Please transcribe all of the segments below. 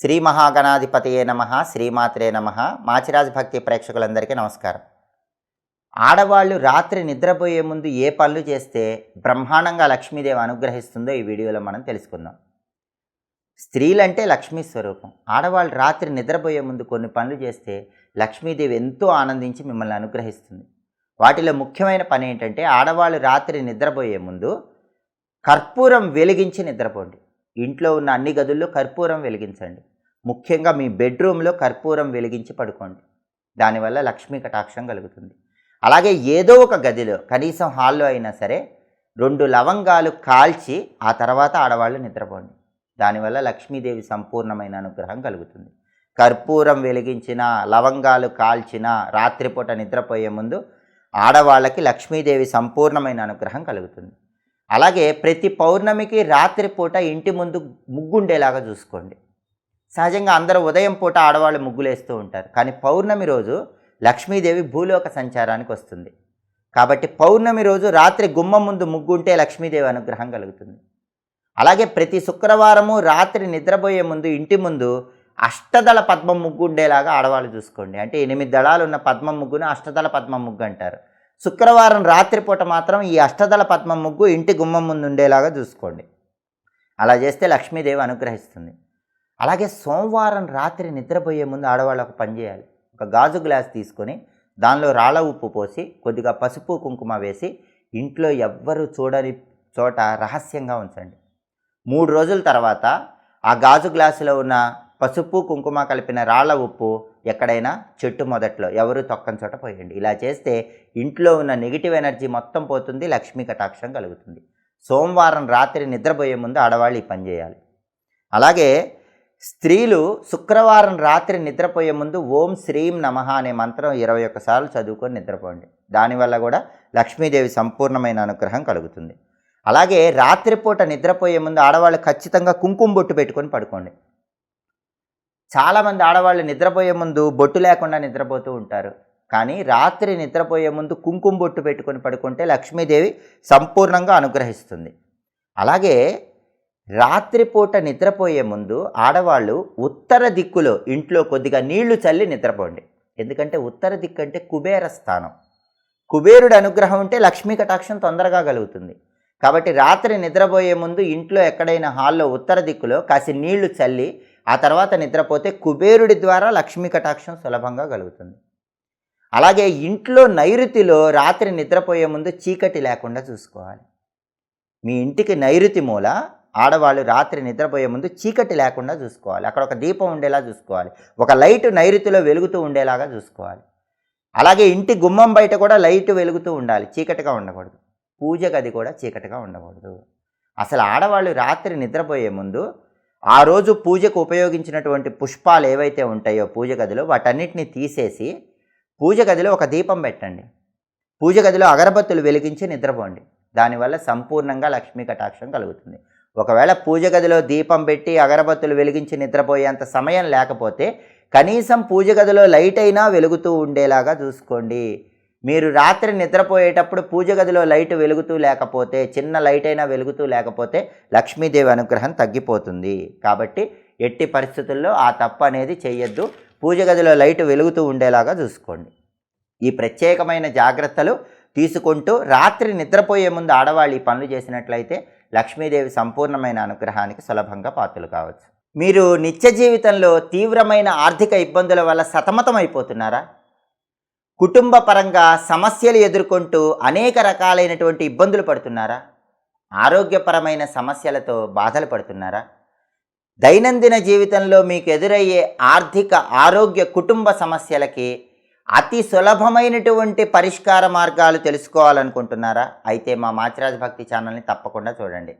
శ్రీ మహాగణాధిపతియే నమ శ్రీమాత్రే నమ. మాచిరాజ్ భక్తి ప్రేక్షకులందరికీ నమస్కారం. ఆడవాళ్ళు రాత్రి నిద్రపోయే ముందు ఏ పనులు చేస్తే బ్రహ్మాండంగా లక్ష్మీదేవి అనుగ్రహిస్తుందో ఈ వీడియోలో మనం తెలుసుకుందాం. స్త్రీలంటే లక్ష్మీ స్వరూపం. ఆడవాళ్ళు రాత్రి నిద్రపోయే ముందు కొన్ని పనులు చేస్తే లక్ష్మీదేవి ఎంతో ఆనందించి మిమ్మల్ని అనుగ్రహిస్తుంది. వాటిలో ముఖ్యమైన పని ఏంటంటే ఆడవాళ్ళు రాత్రి నిద్రపోయే ముందు కర్పూరం వెలిగించి నిద్రపోండి. ఇంట్లో ఉన్న అన్ని గదుల్లో కర్పూరం వెలిగించండి. ముఖ్యంగా మీ బెడ్రూమ్లో కర్పూరం వెలిగించి పడుకోండి. దానివల్ల లక్ష్మీ కటాక్షం కలుగుతుంది. అలాగే ఏదో ఒక గదిలో కనీసం హాల్లో అయినా సరే రెండు లవంగాలు కాల్చి ఆ తర్వాత ఆడవాళ్ళు నిద్రపోండి. దానివల్ల లక్ష్మీదేవి సంపూర్ణమైన అనుగ్రహం కలుగుతుంది. కర్పూరం వెలిగించిన లవంగాలు కాల్చిన రాత్రిపూట నిద్రపోయే ముందు ఆడవాళ్ళకి లక్ష్మీదేవి సంపూర్ణమైన అనుగ్రహం కలుగుతుంది. అలాగే ప్రతి పౌర్ణమికి రాత్రిపూట ఇంటి ముందు ముగ్గుండేలాగా చూసుకోండి. సహజంగా అందరూ ఉదయం పూట ఆడవాళ్ళు ముగ్గులేస్తూ ఉంటారు. కానీ పౌర్ణమి రోజు లక్ష్మీదేవి భూలోక సంచారానికి వస్తుంది. కాబట్టి పౌర్ణమి రోజు రాత్రి గుమ్మం ముందు ముగ్గు ఉంటే లక్ష్మీదేవి అనుగ్రహం కలుగుతుంది. అలాగే ప్రతి శుక్రవారము రాత్రి నిద్రపోయే ముందు ఇంటి ముందు అష్టదళ పద్మం ముగ్గు ఉండేలాగా ఆడవాళ్ళు చూసుకోండి. అంటే ఎనిమిది దళాలు ఉన్న పద్మం ముగ్గును అష్టదళ పద్మం ముగ్గు అంటారు. శుక్రవారం రాత్రిపూట మాత్రం ఈ అష్టదళ పద్మ ముగ్గు ఇంటి గుమ్మం ముందు ఉండేలాగా చూసుకోండి. అలా చేస్తే లక్ష్మీదేవి అనుగ్రహిస్తుంది. అలాగే సోమవారం రాత్రి నిద్రపోయే ముందు ఆడవాళ్ళకు పనిచేయాలి పని చేయాలి. ఒక గాజు గ్లాస్ తీసుకొని దానిలో రాళ్ళ ఉప్పు పోసి కొద్దిగా పసుపు కుంకుమ వేసి ఇంట్లో ఎవ్వరు చూడని చోట రహస్యంగా ఉంచండి. మూడు రోజుల తర్వాత ఆ గాజు గ్లాసులో ఉన్న పసుపు కుంకుమ కలిపిన రాళ్ళ ఉప్పు ఎక్కడైనా చెట్టు మొదట్లో ఎవరు తొక్కని చోట పోయండి. ఇలా చేస్తే ఇంట్లో ఉన్న నెగిటివ్ ఎనర్జీ మొత్తం పోతుంది లక్ష్మీ కటాక్షం కలుగుతుంది. సోమవారం రాత్రి నిద్రపోయే ముందు ఆడవాళ్ళు ఈ పని చేయాలి. అలాగే స్త్రీలు శుక్రవారం రాత్రి నిద్రపోయే ముందు ఓం శ్రీం నమః అనే మంత్రం ఇరవై ఒక్కసార్లు చదువుకొని నిద్రపోండి. దానివల్ల కూడా లక్ష్మీదేవి సంపూర్ణమైన అనుగ్రహం కలుగుతుంది. అలాగే రాత్రిపూట నిద్రపోయే ముందు ఆడవాళ్ళు ఖచ్చితంగా కుంకుమ బొట్టు పెట్టుకొని పడుకోండి. చాలామంది ఆడవాళ్ళు నిద్రపోయే ముందు బొట్టు లేకుండా నిద్రపోతూ ఉంటారు. కానీ రాత్రి నిద్రపోయే ముందు కుంకుమ బొట్టు పెట్టుకొని పడుకుంటే లక్ష్మీదేవి సంపూర్ణంగా అనుగ్రహిస్తుంది. అలాగే రాత్రిపూట నిద్రపోయే ముందు ఆడవాళ్ళు ఉత్తర దిక్కులో ఇంట్లో కొద్దిగా నీళ్ళు చల్లి నిద్రపోండి. ఎందుకంటే ఉత్తర దిక్కు అంటే కుబేర స్థానం. కుబేరుడు అనుగ్రహం ఉంటే లక్ష్మీ కటాక్షం తొందరగా కలుగుతుంది. కాబట్టి రాత్రి నిద్రపోయే ముందు ఇంట్లో ఎక్కడైనా హాల్లో ఉత్తర దిక్కులో కాసి నీళ్ళు చల్లి ఆ తర్వాత నిద్రపోతే కుబేరుడి ద్వారా లక్ష్మీ కటాక్షం సులభంగా కలుగుతుంది. అలాగే ఇంట్లో నైరుతిలో రాత్రి నిద్రపోయే ముందు చీకటి లేకుండా చూసుకోవాలి. మీ ఇంటికి నైరుతి మూల ఆడవాళ్ళు రాత్రి నిద్రపోయే ముందు చీకటి లేకుండా చూసుకోవాలి. అక్కడ ఒక దీపం ఉండేలా చూసుకోవాలి. ఒక లైట్ నైరుతిలో వెలుగుతూ ఉండేలాగా చూసుకోవాలి. అలాగే ఇంటి గుమ్మం బయట కూడా లైట్ వెలుగుతూ ఉండాలి. చీకటిగా ఉండకూడదు. పూజ గది కూడా చీకటిగా ఉండకూడదు. అసలు ఆడవాళ్ళు రాత్రి నిద్రపోయే ముందు ఆ రోజు పూజకు ఉపయోగించినటువంటి పుష్పాలు ఏవైతే ఉంటాయో పూజ గదిలో వాటన్నిటిని తీసేసి పూజ గదిలో ఒక దీపం పెట్టండి. పూజ గదిలో అగరబత్తులు వెలిగించి నిద్రపోండి. దానివల్ల సంపూర్ణంగా లక్ష్మీ కటాక్షం కలుగుతుంది. ఒకవేళ పూజ గదిలో దీపం పెట్టి అగరబత్తులు వెలిగించి నిద్రపోయేంత సమయం లేకపోతే కనీసం పూజ గదిలో లైట్ అయినా వెలుగుతూ ఉండేలాగా చూసుకోండి. మీరు రాత్రి నిద్రపోయేటప్పుడు పూజ గదిలో లైట్ వెలుగుతూ లేకపోతే చిన్న లైట్ అయినా వెలుగుతూ లేకపోతే లక్ష్మీదేవి అనుగ్రహం తగ్గిపోతుంది. కాబట్టి ఎట్టి పరిస్థితుల్లో ఆ తప్పు అనేది చేయొద్దు పూజ గదిలో లైట్ వెలుగుతూ ఉండేలాగా చూసుకోండి. ఈ ప్రత్యేకమైన జాగ్రత్తలు తీసుకుంటూ రాత్రి నిద్రపోయే ముందు ఆడవాళ్ళు ఈ పనులు చేసినట్లయితే లక్ష్మీదేవి సంపూర్ణమైన అనుగ్రహానికి సులభంగా పాత్రలు కావచ్చు. మీరు నిత్య జీవితంలో తీవ్రమైన ఆర్థిక ఇబ్బందుల వల్ల సతమతం అయిపోతున్నారా కుటుంబ పరంగా సమస్యలు ఎదుర్కొంటూ అనేక రకాలైనటువంటి ఇబ్బందులు పడుతున్నారా? ఆరోగ్యపరమైన సమస్యలతో బాధలు పడుతున్నారా? దైనందిన జీవితంలో మీకు ఎదురయ్యే ఆర్థిక ఆరోగ్య కుటుంబ సమస్యలకి అతి సులభమైనటువంటి పరిష్కార మార్గాలు తెలుసుకోవాలనుకుంటున్నారా? అయితే మా మాచిరాజ్ భక్తి ఛానల్ని తప్పకుండా చూడండి.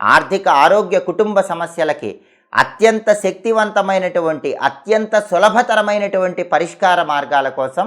ఆర్థిక ఆరోగ్య కుటుంబ సమస్యలకి అత్యంత శక్తివంతమైనటువంటి అత్యంత సులభతరమైనటువంటి పరిష్కార మార్గాల కోసం